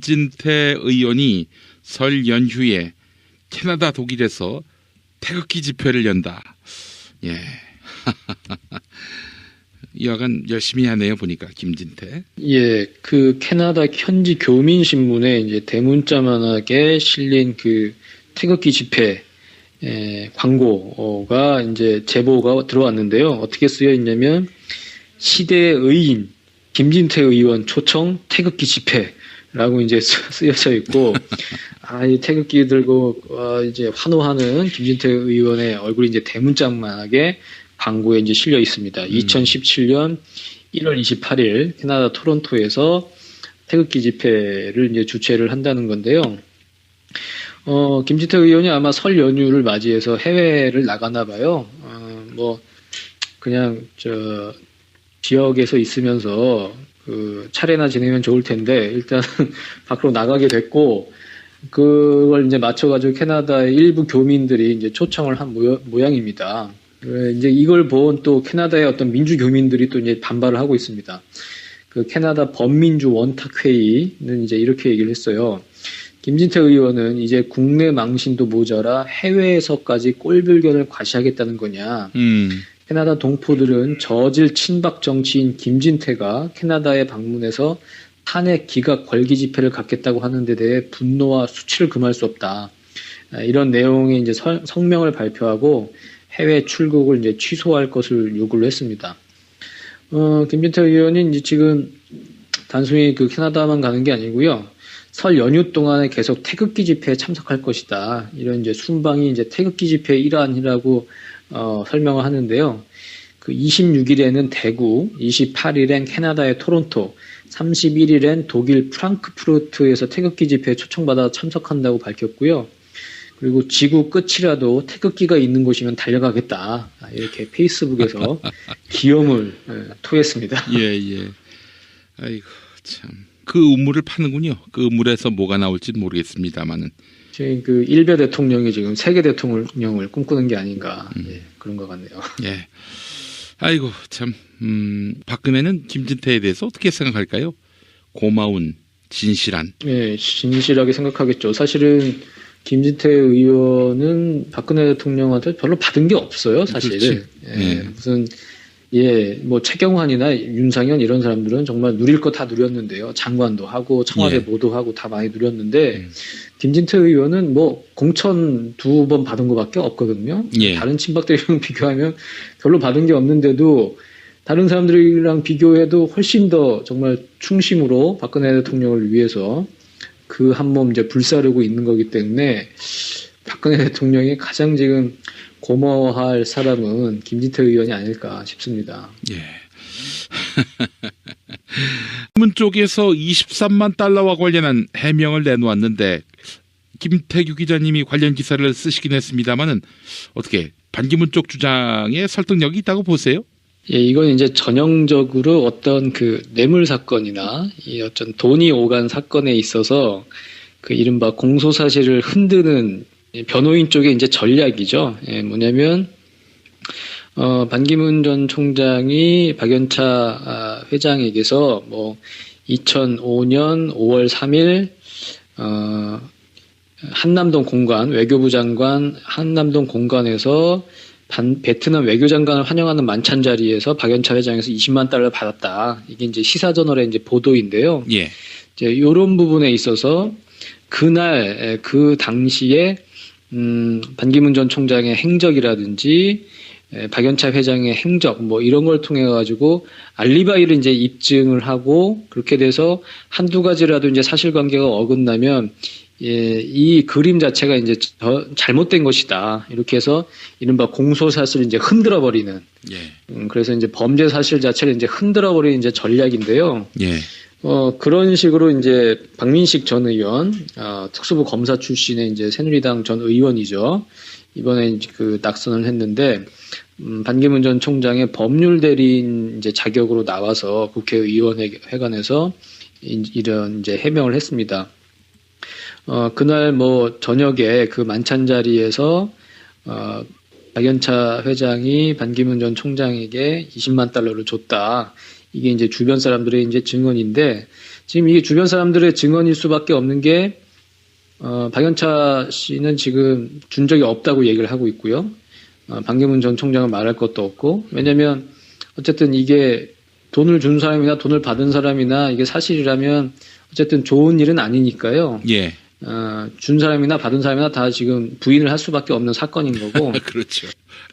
진태 의원이 설 연휴에 캐나다 독일에서 태극기 집회를 연다. 예. 여하간 열심히 하네요 보니까 김진태. 예, 그 캐나다 현지 교민 신문에 이제 대문자만하게 실린 그 태극기 집회 에, 광고가 이제 제보가 들어왔는데요. 어떻게 쓰여 있냐면 시대의 의인 김진태 의원 초청 태극기 집회 라고 이제 쓰여져 있고 아, 이 태극기 들고 어, 이제 환호하는 김진태 의원의 얼굴이 이제 대문짝만하게 광고에 이제 실려 있습니다. 2017년 1월 28일 캐나다 토론토에서 태극기 집회를 이제 주최를 한다는 건데요. 어, 김진태 의원이 아마 설 연휴를 맞이해서 해외를 나가나 봐요. 어, 뭐 그냥 저 지역에서 있으면서 그 차례나 지내면 좋을 텐데 일단 밖으로 나가게 됐고 그걸 이제 맞춰가지고 캐나다의 일부 교민들이 이제 초청을 한 모양, 입니다 이제 이걸 본 또 캐나다의 어떤 민주 교민들이 또 이제 반발을 하고 있습니다. 그 캐나다 범민주 원탁회의는 이제 이렇게 얘기를 했어요. 김진태 의원은 이제 국내 망신도 모자라 해외에서까지 꼴불견을 과시하겠다는 거냐. 음. 캐나다 동포들은 저질 친박 정치인 김진태가 캐나다에 방문해서 탄핵 기각 걸기 집회를 갖겠다고 하는 데 대해 분노와 수치를 금할 수 없다. 아, 이런 내용의 이제 성명을 발표하고 해외 출국을 이제 취소할 것을 요구를 했습니다. 어, 김진태 의원이 이제 지금 단순히 그 캐나다만 가는 게 아니고요. 설 연휴 동안에 계속 태극기 집회에 참석할 것이다. 이런 이제 순방이 이제 태극기 집회의 일환이라고 어, 설명을 하는데요. 그 26일에는 대구, 28일엔 캐나다의 토론토, 31일엔 독일 프랑크푸르트에서 태극기 집회에 초청받아 참석한다고 밝혔고요. 그리고 지구 끝이라도 태극기가 있는 곳이면 달려가겠다. 이렇게 페이스북에서 기염을 예, 토했습니다. 예, 예. 아이고, 참. 그 우물을 파는군요. 그 우물에서 뭐가 나올지 모르겠습니다만은. 지금 그 일베 대통령이 지금 세계 대통령을 꿈꾸는 게 아닌가 음. 예, 그런 것 같네요. 예. 아이고 참 음, 박근혜는 김진태에 대해서 어떻게 생각할까요? 고마운 진실한. 예, 진실하게 생각하겠죠. 사실은 김진태 의원은 박근혜 대통령한테 별로 받은 게 없어요, 사실. 예, 네. 무슨 예, 뭐 최경환이나 윤상현 이런 사람들은 정말 누릴 거 다 누렸는데요. 장관도 하고 청와대 예. 보도하고 다 많이 누렸는데 음. 김진태 의원은 뭐 공천 두 번 받은 것밖에 없거든요. 예. 다른 친박들이랑 비교하면 별로 받은 게 없는데도 다른 사람들이랑 비교해도 훨씬 더 정말 충심으로 박근혜 대통령을 위해서 그 한 몸 이제 불사르고 있는 거기 때문에 박근혜 대통령이 가장 지금 고마워할 사람은 김진태 의원이 아닐까 싶습니다. 예. 문 쪽에서 23만 달러와 관련한 해명을 내놓았는데 김태규 기자님이 관련 기사를 쓰시긴 했습니다만은 어떻게 반기문 쪽 주장에 설득력이 있다고 보세요? 예, 이건 이제 전형적으로 어떤 그 뇌물 사건이나 이 어떤 돈이 오간 사건에 있어서 그 이른바 공소 사실을 흔드는 변호인 쪽의 이제 전략이죠. 예, 뭐냐면 어, 반기문 전 총장이 박연차 아, 회장에게서 뭐 2005년 5월 3일 어, 한남동 공관 외교부 장관 한남동 공관에서 반, 베트남 외교장관을 환영하는 만찬 자리에서 박연차 회장에서 20만 달러 받았다. 이게 이제 시사저널의 이제 보도인데요. 예. 이제 이런 부분에 있어서 그날 그 당시에 음, 반기문 전 총장의 행적이라든지 박연차 회장의 행적 뭐 이런 걸 통해 가지고 알리바이를 이제 입증을 하고 그렇게 돼서 한두 가지라도 이제 사실관계가 어긋나면 예, 이 그림 자체가 이제 저, 잘못된 것이다. 이렇게 해서 이른바 공소사실을 이제 흔들어 버리는. 예. 음, 그래서 이제 범죄 사실 자체를 이제 흔들어 버리는 이제 전략인데요. 예. 어, 그런 식으로 이제 박민식 전 의원, 어, 특수부 검사 출신의 이제 새누리당 전 의원이죠. 이번에 그 낙선을 했는데, 음, 반기문 전 총장의 법률 대리인 이제 자격으로 나와서 국회의원회관에서 이런 이제 해명을 했습니다. 어, 그날 뭐 저녁에 그 만찬 자리에서 어, 박연차 회장이 반기문 전 총장에게 20만 달러를 줬다. 이게 이제 주변 사람들의 이제 증언인데 지금 이게 주변 사람들의 증언일 수밖에 없는 게 어, 박연차 씨는 지금 준 적이 없다고 얘기를 하고 있고요. 어, 반기문 전 총장은 말할 것도 없고 왜냐하면 어쨌든 이게 돈을 준 사람이나 돈을 받은 사람이나 이게 사실이라면 어쨌든 좋은 일은 아니니까요. 예. 어, 준 사람이나 받은 사람이나 다 지금 부인을 할 수밖에 없는 사건인 거고. 그렇죠.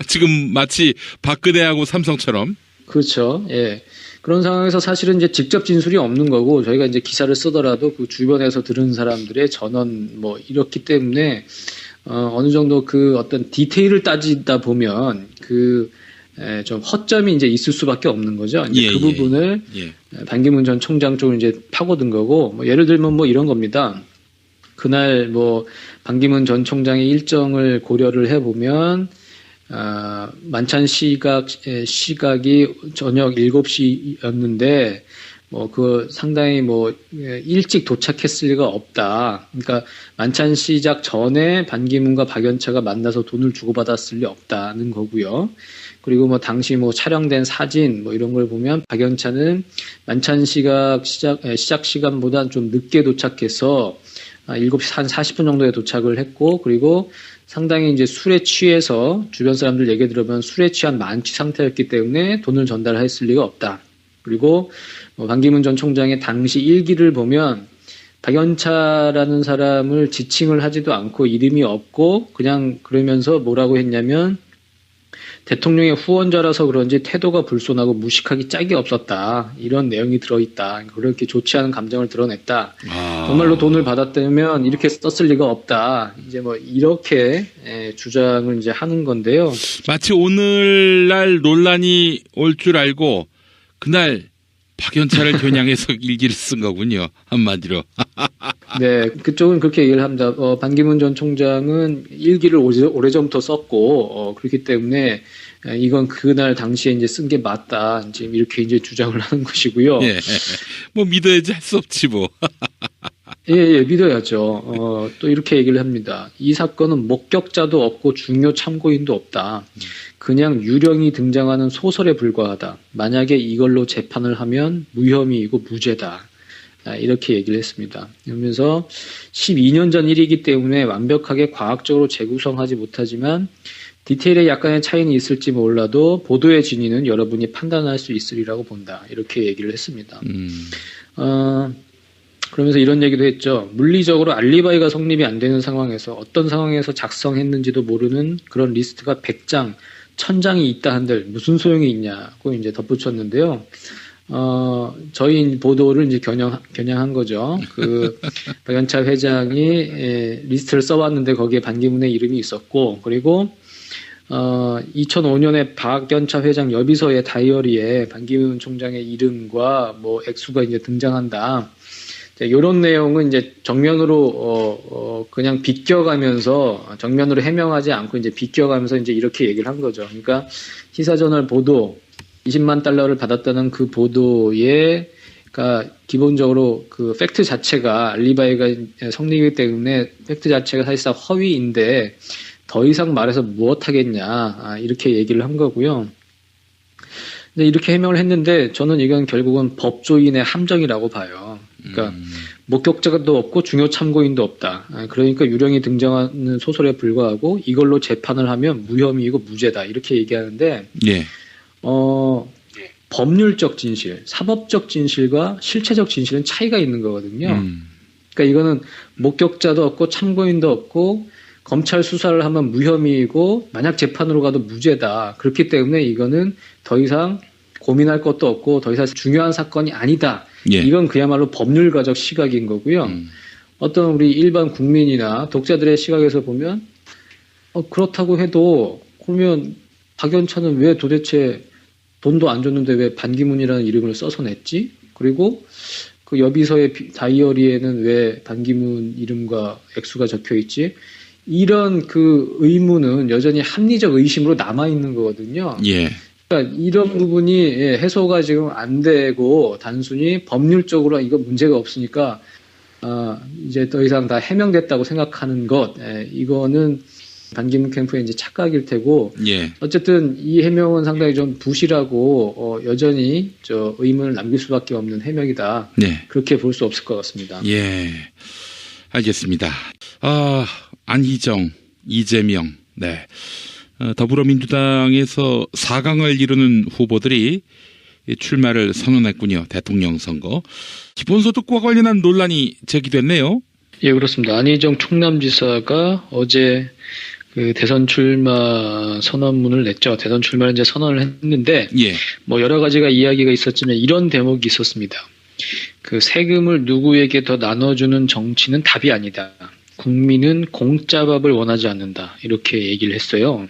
지금 마치 박근혜하고 삼성처럼. 그렇죠. 예. 그런 상황에서 사실은 이제 직접 진술이 없는 거고 저희가 이제 기사를 쓰더라도 그 주변에서 들은 사람들의 전원 뭐 이렇기 때문에 어, 어느 정도 그 어떤 디테일을 따지다 보면 그 에, 좀 허점이 이제 있을 수밖에 없는 거죠. 예, 그 예. 부분을 예. 반기문 전 총장 쪽으로 이제 파고든 거고, 뭐 예를 들면 뭐 이런 겁니다. 그날 뭐 반기문 전 총장의 일정을 고려를 해보면, 아, 만찬 시각, 에, 시각이 저녁 7시였는데, 뭐, 그 상당히 뭐, 예, 일찍 도착했을 리가 없다. 그러니까 만찬 시작 전에 반기문과 박연차가 만나서 돈을 주고받았을 리 없다는 거고요. 그리고 뭐 당시 뭐 촬영된 사진 뭐 이런 걸 보면 박연차는 만찬 시각 시작 에, 시작 시간보다 좀 늦게 도착해서 아, 7시 한 40분 정도에 도착을 했고 그리고 상당히 이제 술에 취해서 주변 사람들 얘기 들으면 술에 취한 만취 상태였기 때문에 돈을 전달했을 리가 없다. 그리고 뭐 반기문 전 총장의 당시 일기를 보면 박연차라는 사람을 지칭을 하지도 않고 이름이 없고 그냥 그러면서 뭐라고 했냐면 대통령의 후원자라서 그런지 태도가 불손하고 무식하기 짝이 없었다. 이런 내용이 들어있다. 그렇게 좋지 않은 감정을 드러냈다. 아. 정말로 돈을 받았다면 이렇게 썼을 리가 없다. 이제 뭐 이렇게 예, 주장을 이제 하는 건데요. 마치 오늘날 논란이 올 줄 알고 그날 박연차를 겨냥해서 일기를 쓴 거군요. 한마디로. 네, 그쪽은 그렇게 얘기를 합니다. 어, 반기문 전 총장은 일기를 오래, 오래전부터 썼고 어, 그렇기 때문에 에, 이건 그날 당시에 이제 쓴 게 맞다. 이제 이렇게 이제 주장을 하는 것이고요. 예. 뭐 믿어야지 할 수 없지 뭐. 예, 예, 믿어야죠. 어, 또 이렇게 얘기를 합니다. 이 사건은 목격자도 없고 중요 참고인도 없다. 그냥 유령이 등장하는 소설에 불과하다. 만약에 이걸로 재판을 하면 무혐의이고 무죄다. 아, 이렇게 얘기를 했습니다. 그러면서 12년 전 일이기 때문에 완벽하게 과학적으로 재구성하지 못하지만 디테일에 약간의 차이는 있을지 몰라도 보도의 진위는 여러분이 판단할 수 있으리라고 본다. 이렇게 얘기를 했습니다. 음. 어, 그러면서 이런 얘기도 했죠. 물리적으로 알리바이가 성립이 안 되는 상황에서 어떤 상황에서 작성했는지도 모르는 그런 리스트가 100장, 1000장이 있다 한들 무슨 소용이 있냐고 이제 덧붙였는데요. 어, 저희 보도를 이제 겨냥, 겨냥한 거죠. 그, 박연차 회장이 에, 리스트를 써왔는데 거기에 반기문의 이름이 있었고, 그리고 어, 2005년에 박연차 회장 여비서의 다이어리에 반기문 총장의 이름과 뭐 액수가 이제 등장한다. 이런 내용은 이제 정면으로 어, 어, 그냥 비껴가면서 정면으로 해명하지 않고 이제 비껴가면서 이제 이렇게 얘기를 한 거죠. 그러니까 시사저널 보도 20만 달러를 받았다는 그 보도에 그러니까 기본적으로 그 팩트 자체가 알리바이가 성립이기 때문에 팩트 자체가 사실상 허위인데 더 이상 말해서 무엇 하겠냐 아, 이렇게 얘기를 한 거고요. 이렇게 해명을 했는데 저는 이건 결국은 법조인의 함정이라고 봐요. 그러니까 음. 목격자도 없고 중요 참고인도 없다. 아, 그러니까 유령이 등장하는 소설에 불과하고 이걸로 재판을 하면 무혐의이고 무죄다 이렇게 얘기하는데 예. 어, 법률적 진실, 사법적 진실과 실체적 진실은 차이가 있는 거거든요. 음. 그러니까 이거는 목격자도 없고 참고인도 없고 검찰 수사를 하면 무혐의이고 만약 재판으로 가도 무죄다. 그렇기 때문에 이거는 더 이상 고민할 것도 없고 더 이상 중요한 사건이 아니다. 예. 이건 그야말로 법률가적 시각인 거고요. 음. 어떤 우리 일반 국민이나 독자들의 시각에서 보면 어, 그렇다고 해도 그러면 박연차는 왜 도대체 돈도 안 줬는데 왜 반기문이라는 이름을 써서 냈지? 그리고 그 여비서의 비- 다이어리에는 왜 반기문 이름과 액수가 적혀 있지? 이런 그 의문은 여전히 합리적 의심으로 남아 있는 거거든요. 예. 그러니까 이런 부분이 예, 해소가 지금 안 되고 단순히 법률적으로 이거 문제가 없으니까 아, 이제 더 이상 다 해명됐다고 생각하는 것 예, 이거는 반기문 캠프의 이제 착각일 테고 예. 어쨌든 이 해명은 상당히 좀 부실하고 어, 여전히 저 의문을 남길 수밖에 없는 해명이다. 네. 그렇게 볼 수 없을 것 같습니다. 예. 알겠습니다. 아, 안희정, 이재명, 네. 어, 더불어민주당에서 4강을 이루는 후보들이 이 출마를 선언했군요. 대통령 선거. 기본소득과 관련한 논란이 제기됐네요. 예, 그렇습니다. 안희정 충남지사가 어제 그 대선 출마 선언문을 냈죠. 대선 출마를 이제 선언을 했는데 예. 뭐 여러 가지가 이야기가 있었지만 이런 대목이 있었습니다. 그 세금을 누구에게 더 나눠주는 정치는 답이 아니다. 국민은 공짜밥을 원하지 않는다. 이렇게 얘기를 했어요.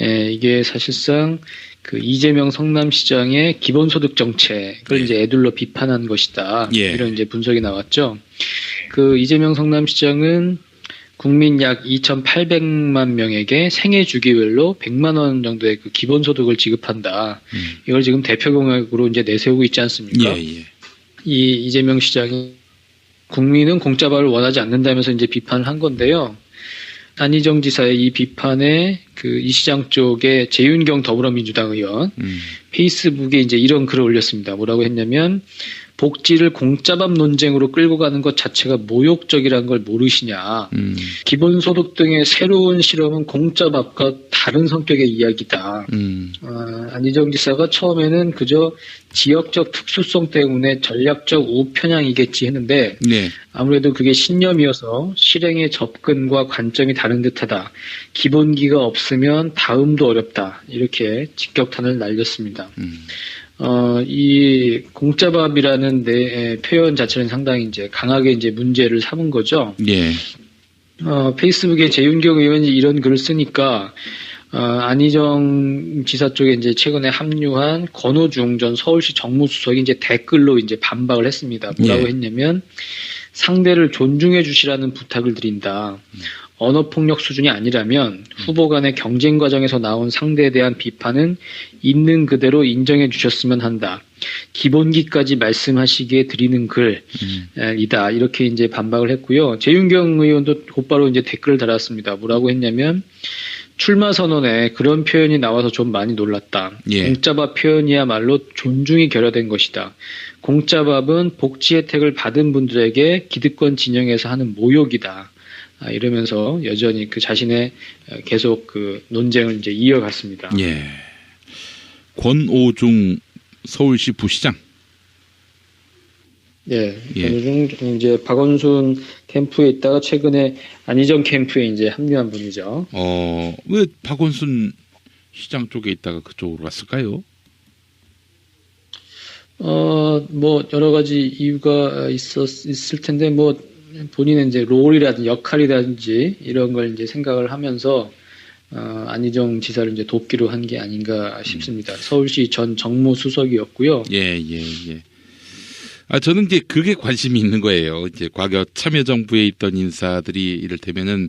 예, 이게 사실상 그 이재명 성남시장의 기본소득 정책을 예. 이제 애둘러 비판한 것이다. 예. 이런 이제 분석이 나왔죠. 그 이재명 성남시장은 국민 약 2,800만 명에게 생애 주기별로 100만 원 정도의 그 기본소득을 지급한다. 음. 이걸 지금 대표 공약으로 이제 내세우고 있지 않습니까? 예, 예. 이 이재명 시장이 국민은 공짜밥을 원하지 않는다면서 이제 비판을 한 건데요. 안희정 지사의 이 비판에 그 이 시장 쪽에 재윤경 더불어민주당 의원 음. 페이스북에 이제 이런 글을 올렸습니다. 뭐라고 했냐면 복지를 공짜밥 논쟁으로 끌고 가는 것 자체가 모욕적이라는 걸 모르시냐. 음. 기본소득 등의 새로운 실험은 공짜밥과 다른 성격의 이야기다. 음. 어, 안희정 지사가 처음에는 그저 지역적 특수성 때문에 전략적 우편향이겠지 했는데 네. 아무래도 그게 신념이어서 실행의 접근과 관점이 다른 듯하다. 기본기가 없으면 다음도 어렵다. 이렇게 직격탄을 날렸습니다. 음. 어, 이 공짜밥이라는 내 표현 자체는 상당히 이제 강하게 이제 문제를 삼은 거죠. 예. 어, 페이스북에 재윤경 의원이 이런 글을 쓰니까 어, 안희정 지사 쪽에 이제 최근에 합류한 권호중 전 서울시 정무수석이 이제 댓글로 이제 반박을 했습니다. 뭐라고 예. 했냐면 상대를 존중해 주시라는 부탁을 드린다. 언어 폭력 수준이 아니라면 후보 간의 경쟁 과정에서 나온 상대에 대한 비판은 있는 그대로 인정해 주셨으면 한다. 기본기까지 말씀하시기에 드리는 음. 글이다. 이렇게 이제 반박을 했고요. 재윤경 의원도 곧바로 이제 댓글을 달았습니다. 뭐라고 했냐면 출마 선언에 그런 표현이 나와서 좀 많이 놀랐다. 예. 공짜밥 표현이야말로 존중이 결여된 것이다. 공짜밥은 복지 혜택을 받은 분들에게 기득권 진영에서 하는 모욕이다. 아, 이러면서 여전히 그 자신의 어, 계속 그 논쟁을 이제 이어갔습니다. 예. 권오중 서울시 부시장. 예, 예. 권우중 이제 박원순 캠프에 있다가 최근에 안희정 캠프에 이제 합류한 분이죠. 어, 왜 박원순 시장 쪽에 있다가 그쪽으로 갔을까요? 어, 뭐 여러 가지 이유가 있었 있을 텐데 뭐 본인의 이제 롤이라든지 역할이라든지 이런 걸 이제 생각을 하면서 어, 안희정 지사를 이제 돕기로 한 게 아닌가 싶습니다. 서울시 전 정무 수석이었고요. 예, 예, 예. 아, 저는 이제 그게 관심이 있는 거예요. 이제 과거 참여정부에 있던 인사들이 이를테면은,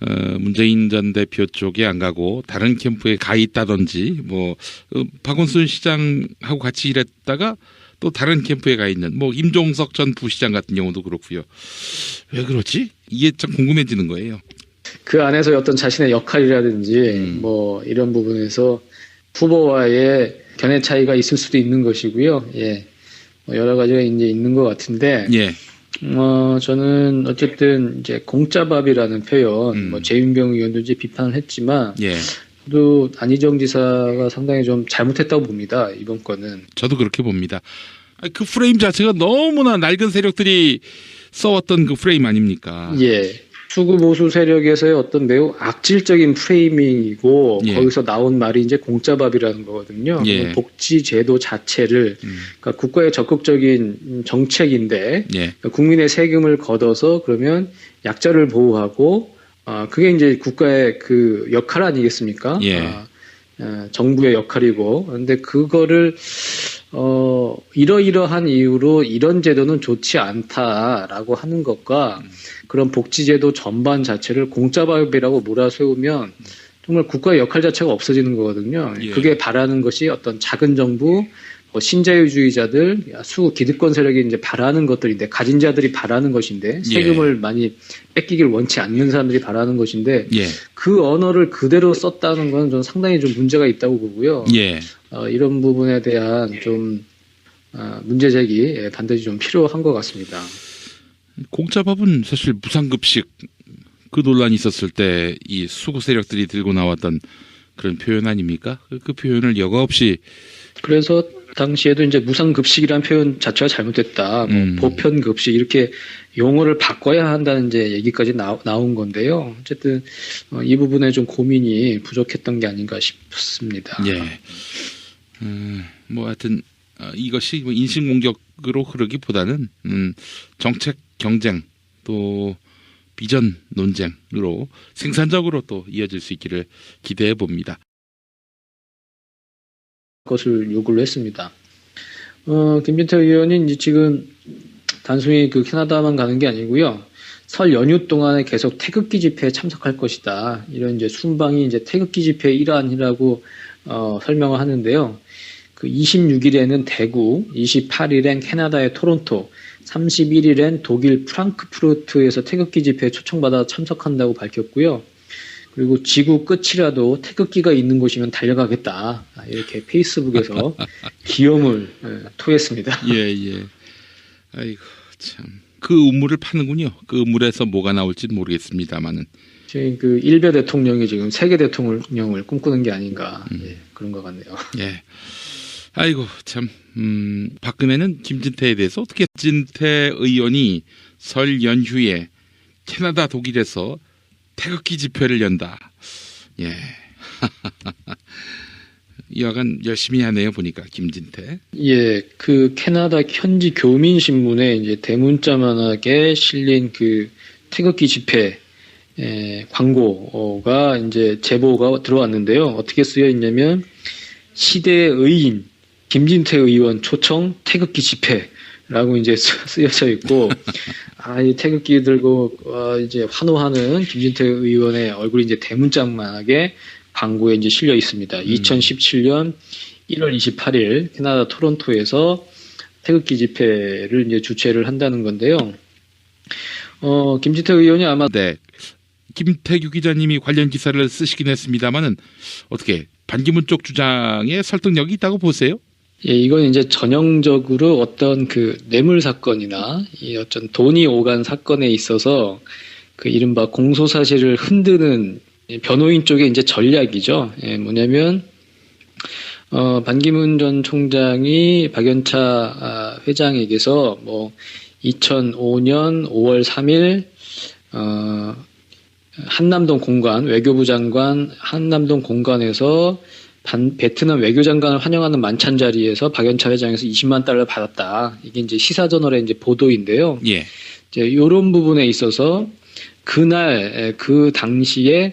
어, 문재인 전 대표 쪽에 안 가고 다른 캠프에 가 있다든지, 뭐, 어, 박원순 시장하고 같이 일했다가 또 다른 캠프에 가 있는, 뭐, 임종석 전 부시장 같은 경우도 그렇고요. 왜 그렇지? 이게 참 궁금해지는 거예요. 그 안에서 어떤 자신의 역할이라든지 음. 뭐 이런 부분에서 후보와의 견해 차이가 있을 수도 있는 것이고요. 예. 뭐 여러 가지가 이제 있는 것 같은데, 예, 어, 저는 어쨌든 이제 공짜밥이라는 표현, 음. 뭐 재윤경 의원도 이제 비판을 했지만, 예. 또 안희정 지사가 상당히 좀 잘못했다고 봅니다. 이번 건은. 저도 그렇게 봅니다. 아니, 그 프레임 자체가 너무나 낡은 세력들이 써왔던 그 프레임 아닙니까? 예. 수구 보수 세력에서의 어떤 매우 악질적인 프레이밍이고 예. 거기서 나온 말이 이제 공짜밥이라는 거거든요. 예. 복지 제도 자체를 음, 그러니까 국가의 적극적인 정책인데 예, 그러니까 국민의 세금을 걷어서 그러면 약자를 보호하고 아 그게 이제 국가의 그 역할 아니겠습니까? 예. 아, 아, 정부의 역할이고 그런데 그거를 어 이러이러한 이유로 이런 제도는 좋지 않다라고 하는 것과 그런 복지제도 전반 자체를 공짜밥이라고 몰아세우면 정말 국가의 역할 자체가 없어지는 거거든요. 예. 그게 바라는 것이 어떤 작은 정부 뭐 신자유주의자들, 수 기득권 세력이 이제 바라는 것들인데 가진 자들이 바라는 것인데 세금을 많이 뺏기길 원치 않는 사람들이 바라는 것인데 예. 그 언어를 그대로 썼다는 건 좀 상당히 좀 문제가 있다고 보고요. 예. 어, 이런 부분에 대한 좀 어, 문제 제기 예, 반드시 좀 필요한 것 같습니다. 공짜밥은 사실 무상급식 그 논란이 있었을 때 이 수구 세력들이 들고 나왔던 그런 표현 아닙니까? 그, 그 표현을 여과 없이 그래서 당시에도 이제 무상급식이라는 표현 자체가 잘못됐다. 뭐 음. 보편급식 이렇게 용어를 바꿔야 한다는 이제 얘기까지 나, 나온 건데요. 어쨌든 어, 이 부분에 좀 고민이 부족했던 게 아닌가 싶습니다. 예. 음, 뭐 하여튼 어, 이것이 뭐 인신공격으로 흐르기보다는 음, 정책 경쟁 또 비전 논쟁으로 생산적으로 또 이어질 수 있기를 기대해 봅니다. 것을 요구를 했습니다. 어, 김진태 의원이 이제 지금 단순히 그 캐나다만 가는 게 아니고요. 설 연휴 동안에 계속 태극기 집회에 참석할 것이다. 이런 이제 순방이 이제 태극기 집회의 일환이라고 어, 설명을 하는데요. 그 26일에는 대구, 28일엔 캐나다의 토론토, 31일엔 독일 프랑크푸르트에서 태극기 집회에 초청받아 참석한다고 밝혔고요. 그리고 지구 끝이라도 태극기가 있는 곳이면 달려가겠다. 아, 이렇게 페이스북에서 기염을 예, 토했습니다. 예, 예. 아이고, 참. 그 우물을 파는군요. 그 우물에서 뭐가 나올지 모르겠습니다만은. 지금 그 일베 대통령이 지금 세계 대통령을 꿈꾸는 게 아닌가 예, 그런 것 같네요. 예. 아이고, 참. 음, 박근혜는 김진태에 대해서 어떻게 진태 의원이 설 연휴에 캐나다 독일에서 태극기 집회를 연다. 예. 여하간 열심히 하네요, 보니까, 김진태. 예, 그 캐나다 현지 교민 신문에 이제 대문자만하게 실린 그 태극기 집회 에, 광고가 이제 제보가 들어왔는데요. 어떻게 쓰여 있냐면 시대의 의인 김진태 의원 초청 태극기 집회 라고 이제 쓰- 쓰여져 있고 아, 이 태극기 들고 어, 이제 환호하는 김진태 의원의 얼굴이 이제 대문짝만하게 광고에 이제 실려 있습니다. 2017년 1월 28일 캐나다 토론토에서 태극기 집회를 이제 주최를 한다는 건데요. 어, 김진태 의원이 아마 네. 김태규 기자님이 관련 기사를 쓰시긴 했습니다만은 어떻게 반기문 쪽 주장에 설득력이 있다고 보세요? 예, 이건 이제 전형적으로 어떤 그 뇌물 사건이나 이 어떤 돈이 오간 사건에 있어서 그 이른바 공소 사실을 흔드는 이 변호인 쪽의 이제 전략이죠. 예, 뭐냐면 어, 반기문 전 총장이 박연차 아, 회장에게서 뭐 2005년 5월 3일 어, 한남동 공관 외교부 장관 한남동 공관에서 반- 베트남 외교장관을 환영하는 만찬 자리에서 박연차 회장에서 20만 달러 받았다. 이게 이제 시사저널의 이제 보도인데요. 예. 이제 이런 부분에 있어서 그날 에, 그 당시에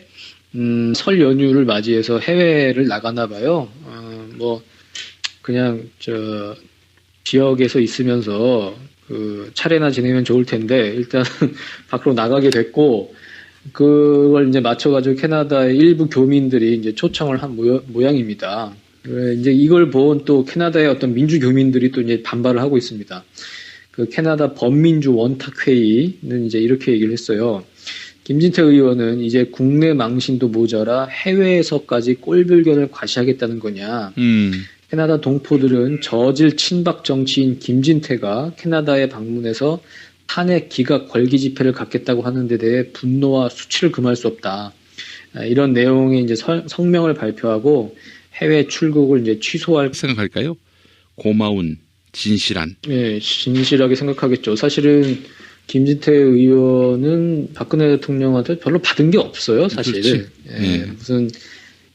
음, 설 연휴를 맞이해서 해외를 나가나 봐요. 어, 뭐 그냥 저 지역에서 있으면서 그 차례나 지내면 좋을 텐데 일단 밖으로 나가게 됐고 그걸 이제 맞춰가지고 캐나다의 일부 교민들이 이제 초청을 한 모여- 모양입니다. 그 이제 이걸 본 또 캐나다의 어떤 민주 교민들이 또 이제 반발을 하고 있습니다. 그 캐나다 범민주 원탁회의는 이제 이렇게 얘기를 했어요. 김진태 의원은 이제 국내 망신도 모자라 해외에서까지 꼴불견을 과시하겠다는 거냐. 음. 캐나다 동포들은 저질 친박 정치인 김진태가 캐나다에 방문해서 탄핵 기각 걸기 집회를 갖겠다고 하는 데 대해 분노와 수치를 금할 수 없다. 아, 이런 내용의 이제 설- 성명을 발표하고 해외 출국을 이제 취소할 생각할까요? 고마운 진실한 예, 진실하게 생각하겠죠. 사실은 김진태 의원은 박근혜 대통령한테 별로 받은 게 없어요, 사실. 그렇지. 예, 예. 무슨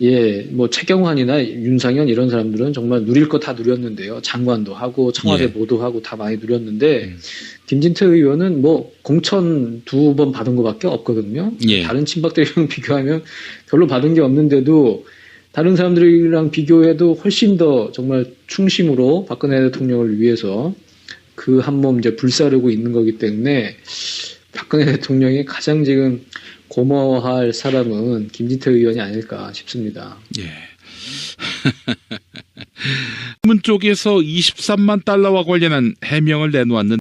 예, 뭐 최경환이나 윤상현 이런 사람들은 정말 누릴 거 다 누렸는데요. 장관도 하고 청와대 예. 모도하고 다 많이 누렸는데 음. 김진태 의원은 뭐 공천 두 번 받은 것밖에 없거든요. 예. 다른 친박들이랑 비교하면 별로 받은 게 없는데도 다른 사람들이랑 비교해도 훨씬 더 정말 충심으로 박근혜 대통령을 위해서 그 한 몸 이제 불사르고 있는 거기 때문에 박근혜 대통령이 가장 지금 고마워할 사람은 김진태 의원이 아닐까 싶습니다. 예. 문 쪽에서 23만 달러와 관련한 해명을 내놓았는데